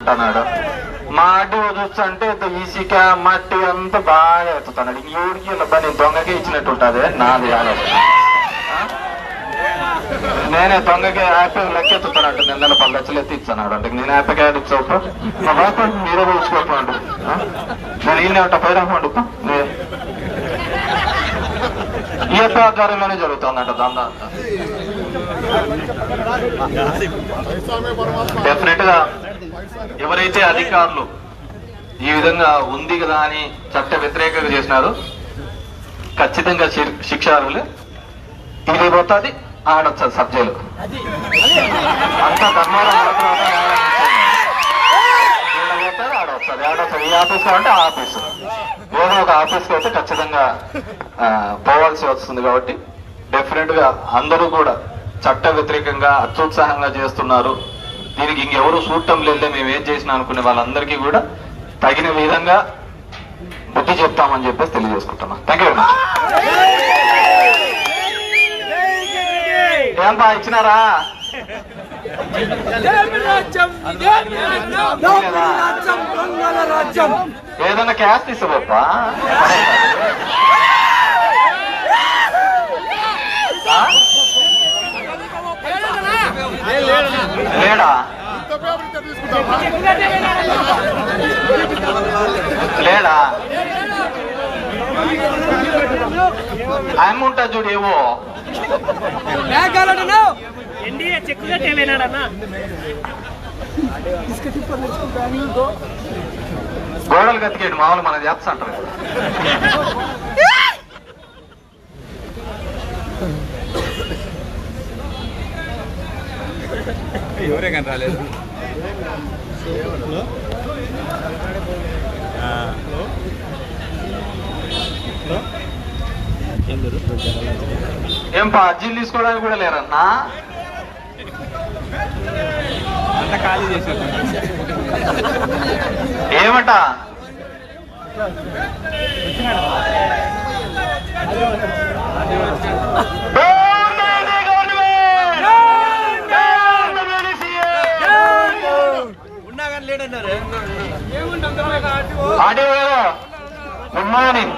అంటున్నాడు. మాటి చూస్తుంటే ఇసుక మట్టి అంతా బాగా ఎత్తుతున్నాడు. ఎవరికి నేను దొంగకే ఇచ్చినట్టు ఉంటుంది నాది ఆలోచన. నేనే దొంగకి యాపీ లెక్కెత్తుతానంట నిన్న పది లక్షలు ఎత్తి ఇచ్చాడు అంటే నేను యాప్ యాడ్ ఇచ్చావు నా బాబు మీరే పోల్చుకోపండు నేను ఈయన ఉంటా పైన పండు ఈ యొక్క ఆధ్వర్యంలోనే జరుగుతుందంట దందా. డెఫినెట్గా ఎవరైతే అధికారులు ఈ విధంగా ఉంది కదా అని చట్ట వ్యతిరేకంగా చేసినారు ఖచ్చితంగా శిక్ష శిక్షార్హులు ఇది పోతుంది ఆడొచ్చు సబ్జెక్టు అంతా ధర్మారం మాత్రం పోతుంది ఆడొస్తుంది ఈ ఆఫీస్ కావాలంటే ఆ ఆఫీస్. ఏదో ఒక ఆఫీస్కి అయితే ఖచ్చితంగా పోవాల్సి వస్తుంది కాబట్టి డెఫినెట్గా అందరూ కూడా చట్ట వ్యతిరేకంగా అత్యుత్సాహంగా చేస్తున్నారు. దీనికి ఇంకెవరు చూడటం లేదే మేము ఏం చేసినా అనుకునే వాళ్ళందరికీ కూడా తగిన విధంగా బుద్ధి చెప్తామని చెప్పేసి తెలియజేసుకుంటున్నాం. థ్యాంక్ యూ వెరీ మచ్ ఇచ్చినారా? ఏదన్నా క్యాష్ తీసుకోపా లేడా? లేడా? ఉంటా చూడు ఏవో. గోడలు కతికేడు మామూలు మన చేస్తా అంటారు. ఎవరే కానీ రాలేదు. ఏం పా అర్జీలు తీసుకోవడానికి కూడా లేరన్నా అంతా ఖాళీ చేశారు ఏమట? ఉన్నా Adios. Good morning.